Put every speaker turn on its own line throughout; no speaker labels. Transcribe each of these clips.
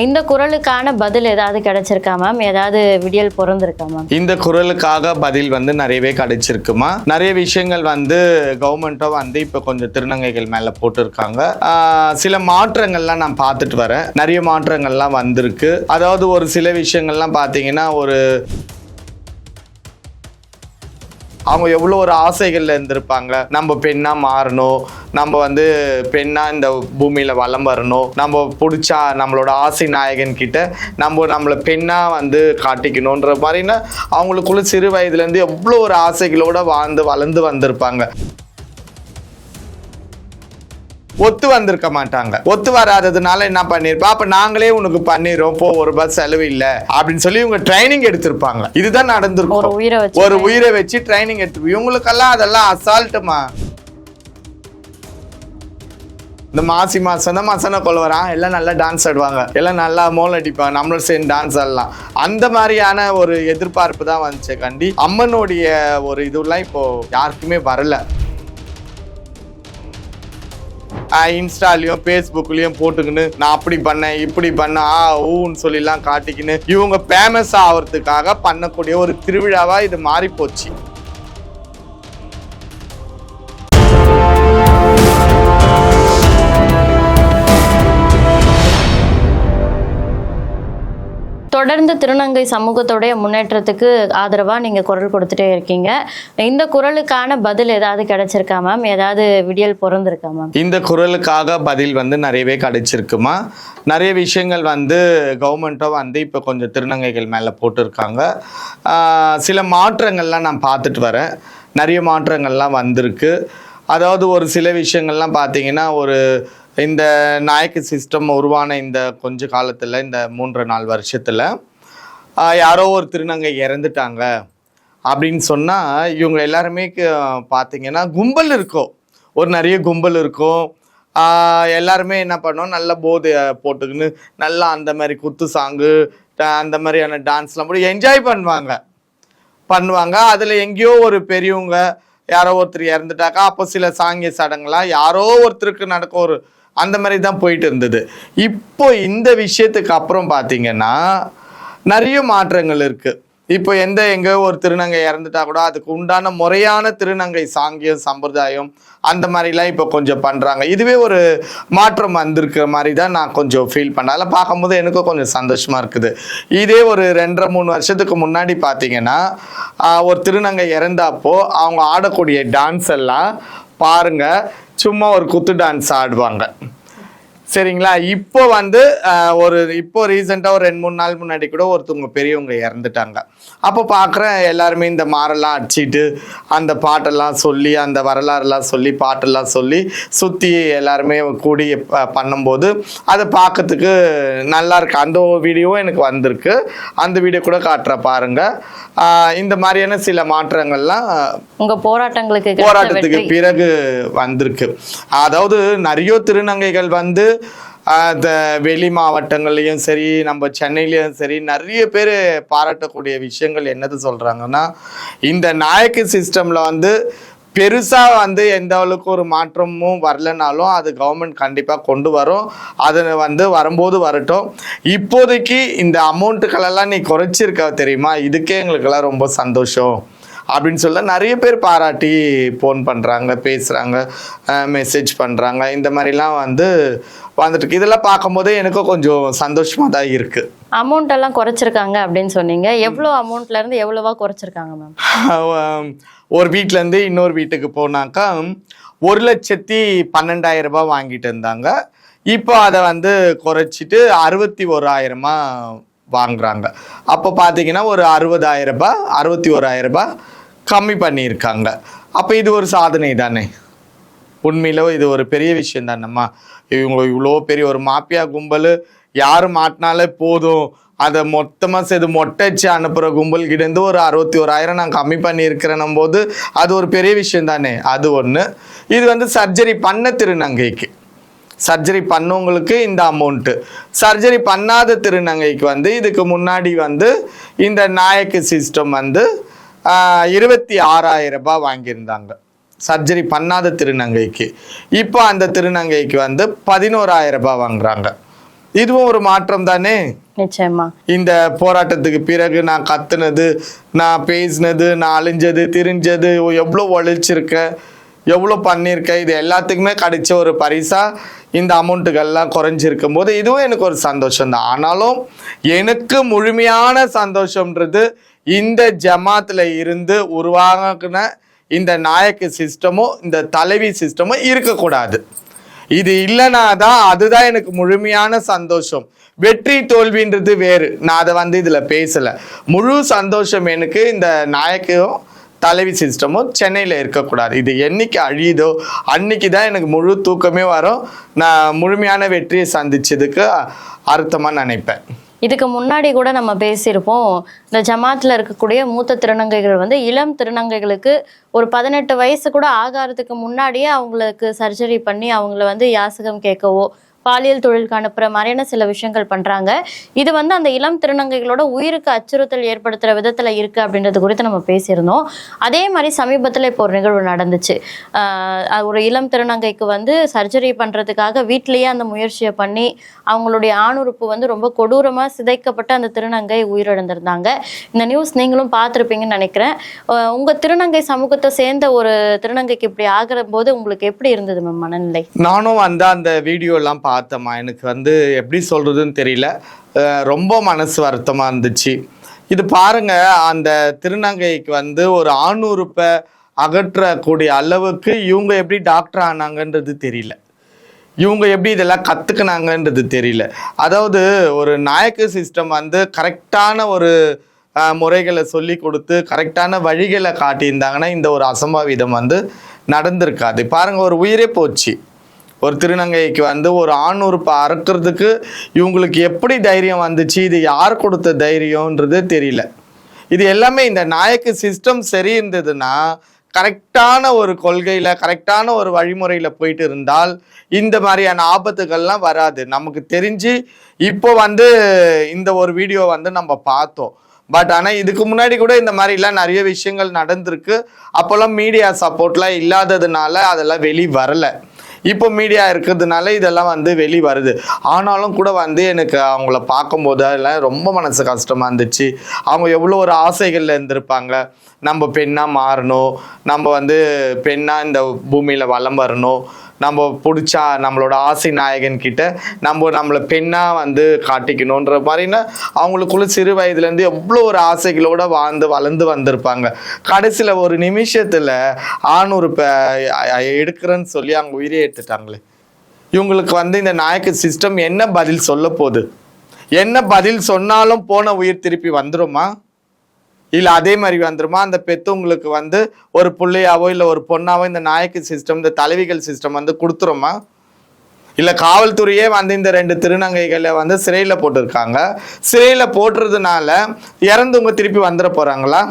இந்த குரலுக்கான பதில் ஏதாவது கிடைச்சிருக்கா மேம் ஏதாவது விடியல் பிறந்திருக்கா மேம்
இந்த குரலுக்காக பதில் வந்து நிறையவே கிடைச்சிருக்குமா? நிறைய விஷயங்கள் வந்து கவர்மெண்ட்டும் வந்து இப்போ கொஞ்சம் திருநங்கைகள் மேலே போட்டிருக்காங்க. சில மாற்றங்கள்லாம் நான் பார்த்துட்டு வரேன். நிறைய மாற்றங்கள்லாம் வந்திருக்கு. அதாவது ஒரு சில விஷயங்கள்லாம் பார்த்தீங்கன்னா ஒரு அவங்க எவ்வளோ ஒரு ஆசைகளில் இருந்திருப்பாங்க. நம்ம பெண்ணாக மாறணும். நம்ம வந்து பெண்ணாக இந்த பூமியில் வலம் வரணும். நம்ம பிடிச்சா நம்மளோட ஆசை நாயகன் கிட்ட நம்ம நம்மளை பெண்ணாக வந்து காட்டிக்கணுன்ற மாதிரின்னா அவங்களுக்குள்ள சிறு வயதுலேருந்து எவ்வளோ ஒரு ஆசைகளோடு வாழ்ந்து வளர்ந்து வந்திருப்பாங்க. ஒத்து வந்திருக்க மாட்டாங்க. ஒத்து வராததுனால என்ன பண்ணிருப்பா அப்ப நாங்களே உனக்கு பண்ணிடுறோம் போ ஒரு பஸ் செலவு இல்ல. அப்படின்னு சொல்லி இவங்க ட்ரைனிங் எடுத்திருப்பாங்க. இதுதான் நடந்திருக்கும். ஒரு உயிரை வச்சு ட்ரைனிங் எடுத்து இவங்களுக்கெல்லாம் அதெல்லாம் அசால்ட்டுமா இந்த மாசி மாசம் தான் மசன கொள்வரான் எல்லாம் நல்லா டான்ஸ் ஆடுவாங்க. எல்லாம் நல்லா மோல் அடிப்பாங்க. நம்மளும் சேர்ந்து டான்ஸ் ஆடலாம். அந்த மாதிரியான ஒரு எதிர்பார்ப்பு தான் வந்துச்சு கண்டி. அம்மனுடைய ஒரு இதுலாம் இப்போ யாருக்குமே வரல. இன்ஸ்டாலையும் ஃபேஸ்புக்லயும் போட்டுக்கின்னு நான் அப்படி பண்ணேன் இப்படி பண்ணேன் ஆ ஊன்னு சொல்லிலாம் காட்டிக்கின்னு இவங்க ஃபேமஸ் ஆகிறதுக்காக பண்ணக்கூடிய ஒரு திருவிழாவாக இது மாறி போச்சு
தொடர்ந்து திருநங்கை சமூகத்துடைய முன்னேற்றத்துக்கு ஆதரவாக நீங்கள் குரல் கொடுத்துட்டே இருக்கீங்க. இந்த குரலுக்கான பதில் ஏதாவது கிடைச்சிருக்கா மேம்? ஏதாவது விடியல் பிறந்திருக்கா மேம்?
இந்த குரலுக்காக பதில் வந்து நிறையவே கிடைச்சிருக்குமா? நிறைய விஷயங்கள் வந்து கவர்மெண்ட்டும் வந்து இப்போ கொஞ்சம் திருநங்கைகள் மேலே போட்டிருக்காங்க. சில மாற்றங்கள்லாம் நான் பார்த்துட்டு வரேன். நிறைய மாற்றங்கள்லாம் வந்திருக்கு. அதாவது ஒரு சில விஷயங்கள்லாம் பார்த்தீங்கன்னா ஒரு இந்த நாயக்கு சிஸ்டம் உருவான இந்த கொஞ்ச காலத்தில் இந்த மூன்று நாலு வருஷத்தில் யாரோ ஒரு திருநங்கை இறந்துட்டாங்க அப்படின்னு சொன்னால் இவங்க எல்லாருமே பார்த்தீங்கன்னா கும்பல் இருக்கும். ஒரு நிறைய கும்பல் இருக்கும். எல்லாருமே என்ன பண்ணோம்? நல்ல போதை போட்டுக்கின்னு நல்லா அந்த மாதிரி குத்து சாங்கு அந்த மாதிரியான டான்ஸ்லாம் போட்டு என்ஜாய் பண்ணுவாங்க. பண்ணுவாங்க. அதில் எங்கேயோ ஒரு பெரியவங்க யாரோ ஒருத்தர் இறந்துட்டாக்கா அப்போ சில சாங்கிய சடங்குலாம் யாரோ ஒருத்தருக்கு நடக்க ஒரு அந்த மாதிரி தான் போயிட்டு இருந்தது. இப்போ இந்த விஷயத்துக்கு அப்புறம் பார்த்தீங்கன்னா நிறைய மாற்றங்கள் இருக்குது இப்போ எந்த எங்கேயோ ஒரு திருநங்கை இறந்துட்டா கூட அதுக்கு உண்டான முறையான திருநங்கை சாங்கியம் சம்பிரதாயம் அந்த மாதிரிலாம் இப்போ கொஞ்சம் பண்ணுறாங்க இதுவே ஒரு மாற்றம் வந்திருக்கிற மாதிரி தான் நான் கொஞ்சம் ஃபீல் பண்ணேன். அதெல்லாம் பார்க்கும்போது எனக்கும் கொஞ்சம் சந்தோஷமாக இருக்குது. இதே ஒரு ரெண்டரை மூணு வருஷத்துக்கு முன்னாடி பார்த்தீங்கன்னா ஒரு திருநங்கை இறந்தாப்போ அவங்க ஆடக்கூடிய டான்ஸ் எல்லாம் பாருங்கள் சும்மா ஒரு குத்து டான்ஸ் ஆடுவாங்க. சரிங்களா? இப்போ வந்து ஒரு இப்போ ரீசெண்டாக ஒரு ரெண்டு மூணு நாள் முன்னாடி கூட ஒருத்தவங்க பெரியவங்க இறந்துட்டாங்க. அப்போ பார்க்குறேன் எல்லாருமே இந்த மாரெல்லாம் அடிச்சிட்டு அந்த பாட்டெல்லாம் சொல்லி அந்த வரலாறுலாம் சொல்லி பாட்டெல்லாம் சொல்லி சுற்றி எல்லாருமே கூடி பண்ணும்போது அதை பார்க்கறதுக்கு நல்லா இருக்கு. அந்த வீடியோவும் எனக்கு வந்திருக்கு. அந்த வீடியோ கூட காட்டுற பாருங்க. இந்த மாதிரியான சில மாற்றங்கள்லாம்
உங்க போராட்டங்களுக்கு
போராட்டத்துக்கு பிறகு வந்திருக்கு. அதாவது நிறைய திருநங்கைகள் வந்து வெளி மாவட்டங்கள்லையும் சரி நம்ம சென்னையிலையும் சரி நிறைய பேர் பாராட்டக்கூடிய விஷயங்கள் என்னது சொல்கிறாங்கன்னா இந்த நாயக்கு சிஸ்டமில் வந்து பெருசாக வந்து எந்த அளவுக்கு ஒரு மாற்றமும் வரலனாலும் அது கவர்மெண்ட் கண்டிப்பாக கொண்டு வரும். அது வந்து வரும்போது வரட்டும். இப்போதைக்கு இந்த அமௌண்ட்டுகளெல்லாம் நீ குறைச்சிருக்க தெரியுமா? இதுக்கே எங்களுக்கெல்லாம் ரொம்ப சந்தோஷம். அப்படின்னு சொல்ல நிறைய பேர் பாராட்டி ஃபோன் பண்ணுறாங்க பேசுகிறாங்க மெசேஜ் பண்ணுறாங்க இந்த மாதிரிலாம் வந்து வந்துட்டு இருக்கு. இதெல்லாம் பார்க்கும்போதே எனக்கும் கொஞ்சம் சந்தோஷமாக தான் இருக்குது
அமௌண்ட் எல்லாம் குறைச்சிருக்காங்க அப்படின்னு சொன்னீங்க. எவ்வளவு அமௌண்ட்ல இருந்து எவ்வளவா குறைச்சிருக்காங்க மேம்
ஒரு வீட்டிலேருந்து இன்னொரு வீட்டுக்கு போனாக்கா ஒரு லட்சத்தி பன்னெண்டாயிரம் ரூபாய் வாங்கிட்டு இருந்தாங்க. இப்போ அதை வந்து குறைச்சிட்டு அறுபத்தி ஓராயிரமா வாங்குறாங்க. அப்போ பார்த்தீங்கன்னா ஒரு அறுபதாயிரம் ரூபாய் அறுபத்தி ஓராயிரம் ரூபாய் கம்மி பண்ணியிருக்காங்க. அப்போ இது ஒரு சாதனை தானே? உண்மையிலோ இது ஒரு பெரிய விஷயம் தானம்மா இவங்க இவ்வளோ பெரிய ஒரு மாப்பியா கும்பல் யார் மாட்டினாலே போதும். அதை மொத்தமாக சேர்த்து மொட்டைச்சு அனுப்புகிற கும்பல் கிட்டேருந்து ஒரு அறுபத்தி ஓராயிரம் நான் கம்மி பண்ணியிருக்கிறேன்னும் போது அது ஒரு பெரிய விஷயம் தானே? அது ஒன்று இது வந்து சர்ஜரி பண்ண திருநங்கைக்கு. சர்ஜரி பண்ணவங்களுக்கு இந்த அமௌண்ட்டு சர்ஜரி பண்ணாத திருநங்கைக்கு வந்து இதுக்கு முன்னாடி வந்து இந்த நாயக்கு சிஸ்டம் வந்து இருபத்தி ஆறாயிரம் ரூபாய் வாங்கியிருந்தாங்க. சர்ஜரி பண்ணாத திருநங்கைக்கு. இப்போ அந்த திருநங்கைக்கு வந்து பதினோராயிரம் ரூபாய் வாங்குறாங்க. இதுவும் ஒரு மாற்றம் தானே?
நிச்சயமா.
இந்த போராட்டத்துக்கு பிறகு நான் கத்துனது நான் பேசினது நான் அழிஞ்சது திரிஞ்சது எவ்வளோ உழைச்சிருக்கேன் எவ்வளோ பண்ணியிருக்கேன் இது எல்லாத்துக்குமே கிடைச்ச ஒரு பரிசா இந்த அமௌண்ட்டுகள்லாம் குறைஞ்சிருக்கும் போது இதுவும் எனக்கு ஒரு சந்தோஷம் தான் ஆனாலும் எனக்கு முழுமையான சந்தோஷம்ன்றது இந்த ஜமாத்தில் இருந்து உருவாகின இந்த நாயக்கு சிஸ்டமும் இந்த தலைவி சிஸ்டமும் இருக்கக்கூடாது. இது இல்லைனா தான் அதுதான் எனக்கு முழுமையான சந்தோஷம். வெற்றி தோல்வின்றது வேறு. நான் அதை வந்து இதில் பேசலை. முழு சந்தோஷம் எனக்கு இந்த நாயக்கும் தலைவி சிஸ்டமும் சென்னையில் இருக்கக்கூடாது. இது என்னைக்கு அழியுதோ அன்னைக்கு தான் எனக்கு முழு தூக்கமே வரும். நான் முழுமையான வெற்றியை சந்திச்சதுக்கு அர்த்தமாக நினைப்பேன்.
இதுக்கு முன்னாடி கூட நம்ம பேசியிருப்போம் இந்த ஜமாத்தில் இருக்கக்கூடிய மூத்த திருநங்கைகள் வந்து இளம் திருநங்கைகளுக்கு ஒரு பதினெட்டு வயசு கூட ஆகாரத்துக்கு முன்னாடியே அவங்களுக்கு சர்ஜரி பண்ணி அவங்கள வந்து யாசகம் கேட்கவோ பாலியல் தொழிலுக்கு அனுப்புற மாதிரியான சில விஷயங்கள் பண்றாங்க. இது வந்து அந்த இளம் திருநங்கைகளோட உயிருக்கு அச்சுறுத்தல் ஏற்படுத்துற விதத்துல இருக்கு அப்படின்றது குறித்து நம்ம பேசியிருந்தோம். அதே மாதிரி சமீபத்துல இப்போ ஒரு நிகழ்வு நடந்துச்சு. ஆஹ் ஒரு இளம் திருநங்கைக்கு வந்து சர்ஜரி பண்றதுக்காக வீட்டிலேயே அந்த முயற்சியை பண்ணி அவங்களுடைய ஆணுறுப்பு வந்து ரொம்ப கொடூரமா சிதைக்கப்பட்டு அந்த திருநங்கை உயிரிழந்திருந்தாங்க. இந்த நியூஸ் நீங்களும் பார்த்துருப்பீங்கன்னு நினைக்கிறேன். உங்க திருநங்கை சமூகத்தை சேர்ந்த ஒரு திருநங்கைக்கு இப்படி ஆகிற போது உங்களுக்கு எப்படி இருந்தது மேம் மனநிலை?
நானும் வந்து அந்த வீடியோலாம் பார்த்தம்மா. எனக்கு வந்து எப்படி சொல்கிறதுன்னு தெரியல. ரொம்ப மனசு வருத்தமாக இருந்துச்சு. இது பாருங்கள் அந்த திருநங்கைக்கு வந்து ஒரு ஆணுறுப்பை அகற்றக்கூடிய அளவுக்கு இவங்க எப்படி டாக்டர் ஆனாங்கன்றது தெரியல. இவங்க எப்படி இதெல்லாம் கற்றுக்குனாங்கன்றது தெரியல. அதாவது ஒரு நாயக்கு சிஸ்டம் வந்து கரெக்டான ஒரு முறைகளை சொல்லி கொடுத்து கரெக்டான வழிகளை காட்டியிருந்தாங்கன்னா இந்த ஒரு அசம்பாவிதம் வந்து நடந்திருக்காது. பாருங்கள் ஒரு உயிரே போச்சு. ஒரு திருநங்கைக்கு வந்து ஒரு ஆண் உறுப்பை அறுக்கிறதுக்கு இவங்களுக்கு எப்படி தைரியம் வந்துச்சு? இது யார் கொடுத்த தைரியம்ன்றது தெரியல. இது எல்லாமே இந்த நாயக்கு சிஸ்டம் சரி இருந்ததுன்னா கரெக்டான ஒரு கொள்கையில் கரெக்டான ஒரு வழிமுறையில் போயிட்டு இருந்தால் இந்த மாதிரியான ஆபத்துகள்லாம் வராது. நமக்கு தெரிஞ்சு இப்போ வந்து இந்த ஒரு வீடியோ வந்து நம்ம பார்த்தோம். பட் ஆனால் இதுக்கு முன்னாடி கூட இந்த மாதிரிலாம் நிறைய விஷயங்கள் நடந்திருக்கு. அப்போல்லாம் மீடியா சப்போர்ட்லாம் இல்லாததுனால அதெல்லாம் வெளி வரலை. இப்போ மீடியா இருக்கிறதுனால இதெல்லாம் வந்து வெளி வருது. ஆனாலும் கூட வந்து எனக்கு அவங்கள பார்க்கும்போது எல்லாம் ரொம்ப மனசு கஷ்டமாக இருந்துச்சு. அவங்க எவ்வளோ ஒரு ஆசைகளில் இருந்திருப்பாங்க. நம்ம பெண்ணாக மாறணும். நம்ம வந்து பெண்ணாக இந்த பூமியில் வலம் வரணும். நம்ம பிடிச்சா நம்மளோட ஆசை நாயகன் கிட்ட நம்ம நம்மளை பெண்ணாக வந்து காட்டிக்கணுன்ற மாதிரின்னா அவங்களுக்குள்ள சிறு வயதுலேருந்து எவ்வளோ ஒரு ஆசைகளோடு வாழ்ந்து வளர்ந்து வந்திருப்பாங்க. கடைசியில் ஒரு நிமிஷத்தில் ஆணுறுப்பை எடுக்கிறேன்னு சொல்லி அவங்க உயிரே எடுத்துட்டாங்களே இவங்களுக்கு வந்து இந்த நாயக்கு சிஸ்டம் என்ன பதில் சொல்ல போகுது? என்ன பதில் சொன்னாலும் போன உயிர் திருப்பி வந்துருமா? இல்லை அதே மாதிரி வந்துருமா? அந்த பெத்தவங்களுக்கு வந்து ஒரு பிள்ளையாவோ இல்லை ஒரு பொண்ணாவோ இந்த நாயக்கு சிஸ்டம் இந்த தலைவிகள் சிஸ்டம் வந்து கொடுத்துருமா? இல்லை காவல்துறையே வந்து இந்த ரெண்டு திருநங்கைகளை வந்து சிறையில் போட்டிருக்காங்க. சிறையில் போட்டுறதுனால இறந்தவங்க திருப்பி வந்துட போகிறாங்களா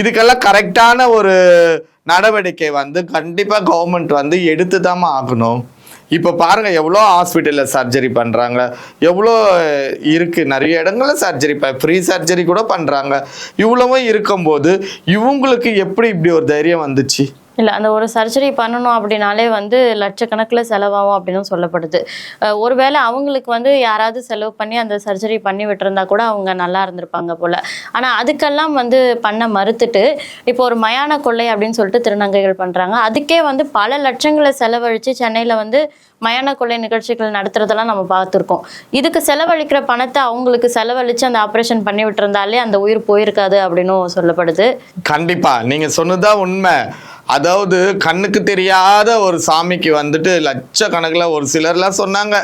இதுக்கெல்லாம் கரெக்டான ஒரு நடவடிக்கை வந்து கண்டிப்பாக கவர்மெண்ட் வந்து எடுத்து தான் ஆகணும். இப்போ பாருங்க எவ்வளோ ஹாஸ்பிட்டலில் சர்ஜரி பண்ணுறாங்க எவ்வளோ இருக்குது நிறைய இடங்களில் சர்ஜரி ஃப்ரீ சர்ஜரி கூட பண்ணுறாங்க இவ்வளவும் இருக்கும்போது இவங்களுக்கு எப்படி இப்படி ஒரு தைரியம் வந்துச்சு?
இல்லை அந்த ஒரு சர்ஜரி பண்ணணும் அப்படின்னாலே வந்து லட்சக்கணக்கில் செலவாகும் அப்படின்னு சொல்லப்படுது. ஒருவேளை அவங்களுக்கு வந்து யாராவது செலவு பண்ணி அந்த சர்ஜரி பண்ணி விட்டுருந்தா கூட அவங்க நல்லா இருந்திருப்பாங்க போல். ஆனால் அதுக்கெல்லாம் வந்து பண்ண மறுத்துட்டு இப்போ ஒரு மயான கொள்ளை அப்படின்னு சொல்லிட்டு திருநங்கைகள் பண்ணுறாங்க அதுக்கே வந்து பல லட்சங்களை செலவழித்து சென்னையில் வந்து மயான கொள்ளை நிகழ்ச்சிகள் நடத்துறதெல்லாம் நம்ம பார்த்துருக்கோம். இதுக்கு செலவழிக்கிற பணத்தை அவங்களுக்கு செலவழித்து அந்த ஆப்ரேஷன் பண்ணி விட்டுருந்தாலே அந்த உயிர் போயிருக்காது அப்படின்னும் சொல்லப்படுது.
கண்டிப்பா. நீங்க சொன்னதுதான் உண்மை. அதாவது கண்ணுக்கு தெரியாத ஒரு சாமிக்கு வந்துட்டு லட்சக்கணக்கில் ஒரு சிலர்லாம் சொன்னாங்க.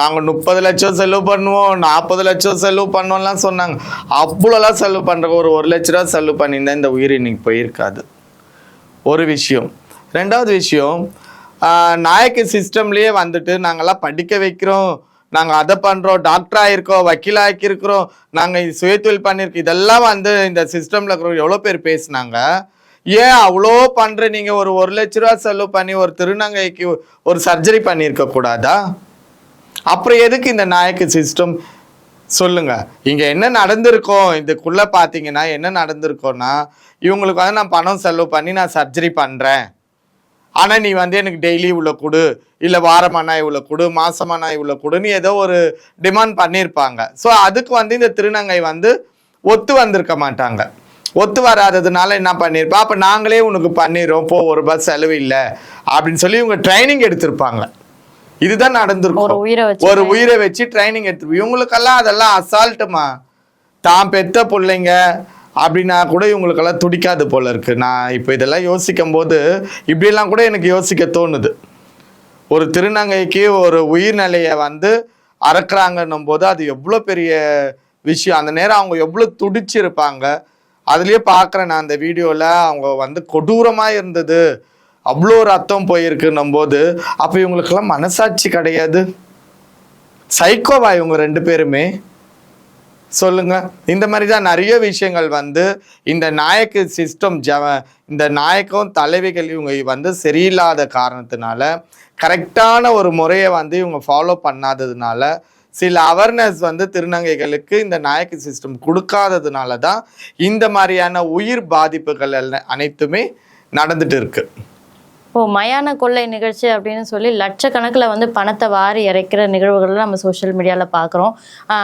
நாங்கள் முப்பது லட்சம் செலவு பண்ணுவோம் நாற்பது லட்சம் செலவு பண்ணுவோம்லாம் சொன்னாங்க. அவ்வளோலாம் செலவு பண்ணுற ஒரு ஒரு லட்ச ரூபா செலவு பண்ணியிருந்தா இந்த உயிர் இன்னைக்கு போயிருக்காது. ஒரு விஷயம். ரெண்டாவது விஷயம் நாயக்கு சிஸ்டம்லேயே வந்துட்டு நாங்கள்லாம் படிக்க வைக்கிறோம். நாங்கள் அதை பண்ணுறோம் டாக்டர் ஆகிருக்கோம் வக்கீல் ஆக்கியிருக்கிறோம். நாங்கள் சுயத்தொழில் பண்ணியிருக்கோம். இதெல்லாம் வந்து இந்த சிஸ்டமில் இருக்கிற எவ்வளோ பேர் பேசுனாங்க? ஏன் அவ்வளோ பண்ணுற நீங்கள் ஒரு ஒரு லட்ச ரூபா செலவு பண்ணி ஒரு திருநங்கைக்கு ஒரு சர்ஜரி பண்ணியிருக்க கூடாதா? அப்புறம் எதுக்கு இந்த நாயக்கு சிஸ்டம் சொல்லுங்க. இங்கே என்ன நடந்திருக்கோம் இதுக்குள்ளே பார்த்தீங்கன்னா என்ன நடந்திருக்கோம்னா இவங்களுக்கு வந்து நான் பணம் செலவு பண்ணி நான் சர்ஜரி பண்ணுறேன் ஆனால் நீ வந்து எனக்கு டெய்லி இவ்வளோ கொடு இல்லை வாரமானா இவ்வளோ கொடு மாசமானா இவ்வளோ கொடுன்னு ஏதோ ஒரு டிமாண்ட் பண்ணியிருப்பாங்க. ஸோ அதுக்கு வந்து இந்த திருநங்கை வந்து ஒத்து வந்திருக்க மாட்டாங்க. ஒத்து வராததுனால என்ன பண்ணியிருப்பா அப்போ நாங்களே உனக்கு பண்ணிடுறோம் போ ஒரு பஸ் செலவு இல்லை அப்படின்னு சொல்லி இவங்க ட்ரைனிங் எடுத்திருப்பாங்க. இதுதான் நடந்திருக்கும். ஒரு உயிரை வச்சு ட்ரைனிங் எடுத்து இவங்களுக்கெல்லாம் அதெல்லாம் அசால்ட்டுமா தான் பெத்த பிள்ளைங்க அப்படின்னா கூட இவங்களுக்கெல்லாம் துடிக்காது போல இருக்கு. நான் இப்போ இதெல்லாம் யோசிக்கும் போது இப்படியெல்லாம் கூட எனக்கு யோசிக்க தோணுது. ஒரு திருநங்கைக்கு ஒரு உயிர்நிலையை வந்து அறக்குறாங்கன்னும் போது அது எவ்வளோ பெரிய விஷயம். அந்த நேரம் அவங்க எவ்வளோ துடிச்சிருப்பாங்க அதுலேயே பார்க்குறேன் நான் அந்த வீடியோவில் அவங்க வந்து கொடூரமாக இருந்தது. அவ்வளோ ரத்தம் போயிருக்குன்னும் போது அப்போ இவங்களுக்கெல்லாம் மனசாட்சி கிடையாது. சைக்கோவா இவங்க ரெண்டு பேருமே. சொல்லுங்க. இந்த மாதிரி தான் நிறைய விஷயங்கள் வந்து இந்த நாயக்கு சிஸ்டம் ஜ இந்த நாயக்கம் தலைவிகள் இவங்க வந்து சரியில்லாத காரணத்தினால கரெக்டான ஒரு முறையை வந்து இவங்க ஃபாலோ பண்ணாததுனால சில அவேர்னஸ் வந்து திருநங்கைகளுக்கு இந்த நாயக்கு சிஸ்டம் கொடுக்காததுனால தான் இந்த மாதிரியான உயிர் பாதிப்புகள் எல்லாம் அனைத்துமே நடந்துட்டு இருக்கு.
இப்போ மயான கொள்ளை நிகழ்ச்சி அப்படின்னு சொல்லி லட்சக்கணக்கில் வந்து பணத்தை வாரி இறைக்கிற நிகழ்வுகளை நம்ம சோஷியல் மீடியாவில் பார்க்குறோம்.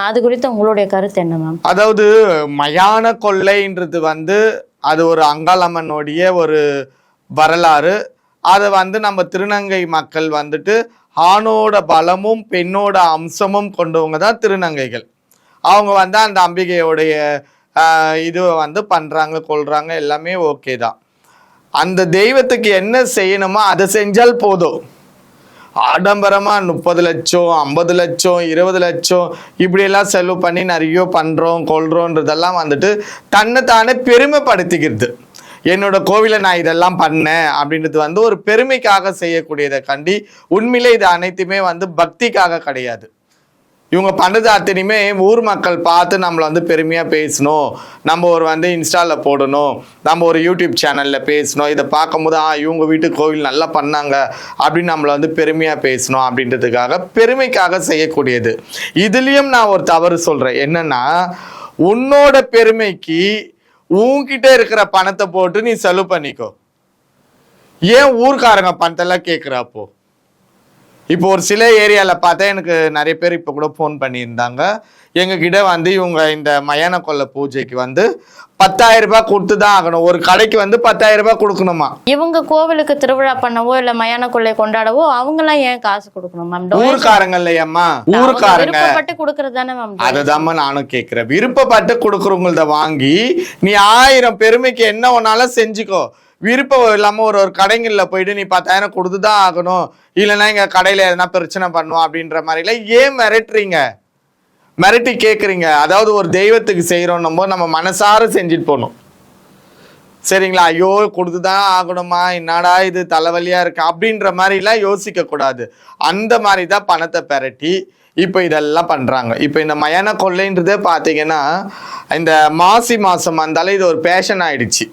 அது குறித்து உங்களுடைய கருத்து என்ன மேம்
அதாவது மயான கொள்ளைன்றது வந்து அது ஒரு அங்காளம்மனுடைய ஒரு வரலாறு. அதை வந்து நம்ம திருநங்கை மக்கள் வந்துட்டு ஆணோட பலமும் பெண்ணோட அம்சமும் கொண்டவங்க தான் திருநங்கைகள். அவங்க வந்து அந்த அம்பிகையோடைய இது வந்து பண்ணுறாங்க கொள்கிறாங்க எல்லாமே ஓகே தான். அந்த தெய்வத்துக்கு என்ன செய்யணுமோ அதை செஞ்சால் போதும். ஆடம்பரமாக முப்பது லட்சம் ஐம்பது லட்சம் இருபது லட்சம் இப்படியெல்லாம் செலவு பண்ணி நிறைய பண்ணுறோம் கொள்கிறோன்றதெல்லாம் வந்துட்டு தன்னை தானே பெருமைப்படுத்திக்கிறது. என்னோட கோவிலை நான் இதெல்லாம் பண்ணேன் அப்படின்றது வந்து ஒரு பெருமைக்காக செய்யக்கூடியதை கண்டி உண்மையிலே இது அனைத்துமே வந்து பக்திக்காக கிடையாது. இவங்க பண்ணது அத்தனையுமே ஊர் மக்கள் பார்த்து நம்மளை வந்து பெருமையாக பேசணும். நம்ம ஒரு வந்து இன்ஸ்டாவில் போடணும். நம்ம ஒரு யூடியூப் சேனலில் பேசணும். இதை பார்க்கும்போது ஆ இவங்க வீட்டு கோவில் நல்லா பண்ணாங்க அப்படின்னு நம்மளை வந்து பெருமையாக பேசணும் அப்படின்றதுக்காக பெருமைக்காக செய்யக்கூடியது. இதுலேயும் நான் ஒரு தவறு சொல்கிறேன் என்னென்னா உன்னோட பெருமைக்கு உன்கிட்ட இருக்கிற பணத்தை போட்டு நீ செலவு பண்ணிக்கோ. ஏன் ஊர்க்காரங்க பணத்தெல்லாம் கேட்குறாப்போ இப்போ ஒரு சில ஏரியாவில் பார்த்தா எனக்கு நிறைய பேர் இப்போ கூட ஃபோன் பண்ணியிருந்தாங்க. எங்ககிட்ட வந்து இவங்க இந்த மயான கொள்ளை பூஜைக்கு வந்து பத்தாயிரம் ரூபாய் கொடுத்து தான் ஆகணும். ஒரு கடைக்கு வந்து பத்தாயிரம் ரூபாய் கொடுக்கணுமா?
இவங்க கோவிலுக்கு திருவிழா பண்ணவோ இல்லை மயான கொள்ளை கொண்டாடவோ அவங்களாம் ஏன் காசு கொடுக்கணும் மேம்
ஊருக்காரங்க இல்லையம்மா ஊருக்காரங்க.
விருப்பப்பட்டு கொடுக்கறது தானே மேம்
அதுதாம்மா நானும் கேட்குறேன் விருப்பப்பட்டு கொடுக்குறவங்கள்த வாங்கி நீ ஆயிரம் பெருமைக்கு என்ன ஒன்னாலும் செஞ்சுக்கோ. விருப்பம் இல்லாமல் ஒரு ஒரு கடைங்களில் போயிட்டு நீ பத்தாயிரம் கொடுத்து தான் ஆகணும். இல்லைன்னா எங்கள் கடையில் எதனா பிரச்சனை பண்ணுவோம் அப்படின்ற மாதிரிலாம் ஏன் மிரட்டுறீங்க? மிரட்டி கேட்குறீங்க அதாவது ஒரு தெய்வத்துக்கு செய்கிறோன்னும் போது நம்ம மனசார செஞ்சுட்டு போகணும். சரிங்களா? ஐயோ கொடுத்து தான் ஆகணுமா? என்னடா இது தலைவலியாக இருக்கு? அப்படின்ற மாதிரிலாம் யோசிக்க கூடாது. அந்த மாதிரி தான் பணத்தை பெரட்டி இப்போ இதெல்லாம் பண்ணுறாங்க இப்போ இந்த மயான கொள்ளைன்றதே பார்த்தீங்கன்னா இந்த மாசி மாதம் வந்தாலே இது ஒரு பேஷன் ஆயிடுச்சு.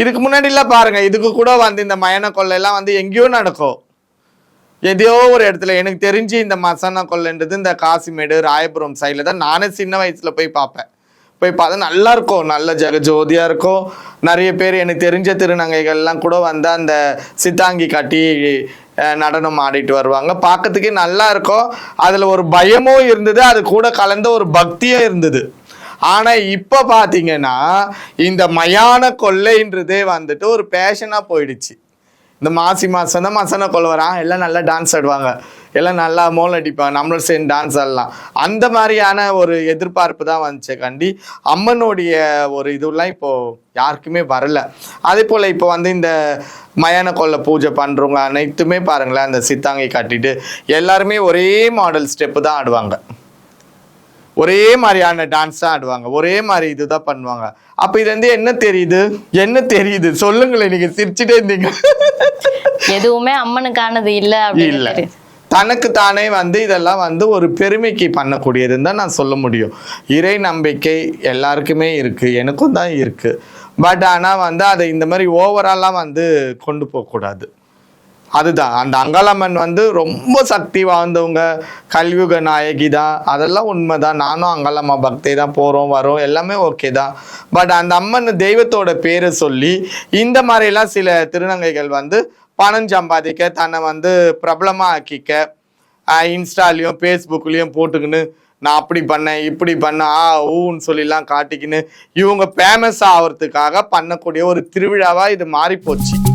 இதுக்கு முன்னாடிலாம் பாருங்க இதுக்கு கூட வந்து இந்த மயான கொள்ளையெல்லாம் வந்து எங்கேயோ நடக்கும். எதையோ ஒரு இடத்துல எனக்கு தெரிஞ்சு இந்த மசானா கொள்ளைன்றது இந்த காசிமேடு ராயபுரம் சைடில் தான் நானே சின்ன வயசில் போய் பார்ப்பேன். போய் பார்த்தா நல்லா இருக்கும் நல்ல ஜெகஜோதியா இருக்கும். நிறைய பேர் எனக்கு தெரிஞ்ச திருநங்கைகள்லாம் கூட வந்து அந்த சித்தாங்கி கட்டி நடனம் ஆடிட்டு வருவாங்க. பார்க்கறதுக்கே நல்லா இருக்கும். அதில் ஒரு பயமும் இருந்தது அது கூட கலந்த ஒரு பக்தியும் இருந்தது. ஆனா இப்ப பாத்தீங்கன்னா இந்த மயான கொள்ளைன்றதே வந்துட்டு ஒரு பேஷனா போயிடுச்சு. இந்த மாசி மாசம் தான் மசன கொள்ள வரான் எல்லாம் நல்லா டான்ஸ் ஆடுவாங்க. எல்லாம் நல்லா மோல் அடிப்பாங்க. நம்மளும் சேர்ந்து டான்ஸ் ஆடலாம். அந்த மாதிரியான ஒரு எதிர்பார்ப்பு தான் வந்துச்சு கண்டி. அம்மனுடைய ஒரு இதுலாம் இப்போ யாருக்குமே வரல. அதே போல் இப்போ வந்து இந்த மயான கொள்ள பூஜை பண்ணுறவங்க அனைத்துமே பாருங்களேன். அந்த சித்தாங்கை கட்டிட்டு எல்லாருமே ஒரே மாடல் ஸ்டெப்பு தான் ஆடுவாங்க. ஒரே மாதிரியான டான்ஸ் தான் ஆடுவாங்க. ஒரே மாதிரி இதுதான் பண்ணுவாங்க. அப்ப இது வந்து என்ன தெரியுது? என்ன தெரியுது? சொல்லுங்களேன் நீங்க சிரிச்சுட்டே இருந்தீங்க.
எதுவுமே அம்மனுக்கானது இல்ல
இல்ல. தனக்கு தானே வந்து இதெல்லாம் வந்து ஒரு பெருமைக்கு பண்ணக்கூடியதுன்னு தான் நான் சொல்ல முடியும். இறை நம்பிக்கை எல்லாருக்குமே இருக்கு. எனக்கும் தான் இருக்கு. பட் ஆனா வந்து அதை இந்த மாதிரி ஓவராலாக வந்து கொண்டு போகக்கூடாது. அதுதான். அந்த அங்காளம்மன் வந்து ரொம்ப சக்தி வாய்ந்தவங்க. கல்யுக நாயகி தான். அதெல்லாம் உண்மை தான் நானும் அங்காளம்மா பக்தி தான் போகிறோம் வரோம். எல்லாமே ஓகே தான். பட் அந்த அம்மன் தெய்வத்தோட பேரை சொல்லி இந்த மாதிரிலாம் சில திருநங்கைகள் வந்து பணம் சம்பாதிக்க தன்னை வந்து பிரபலமாக ஆக்கிக்க இன்ஸ்டாலையும் ஃபேஸ்புக்லேயும் போட்டுக்கின்னு நான் அப்படி பண்ணேன் இப்படி பண்ணேன் ஆ ஊன்னு சொல்லிலாம் காட்டிக்கின்னு இவங்க ஃபேமஸ் ஆகிறதுக்காக பண்ணக்கூடிய ஒரு திருவிழாவாக இது மாறி போச்சு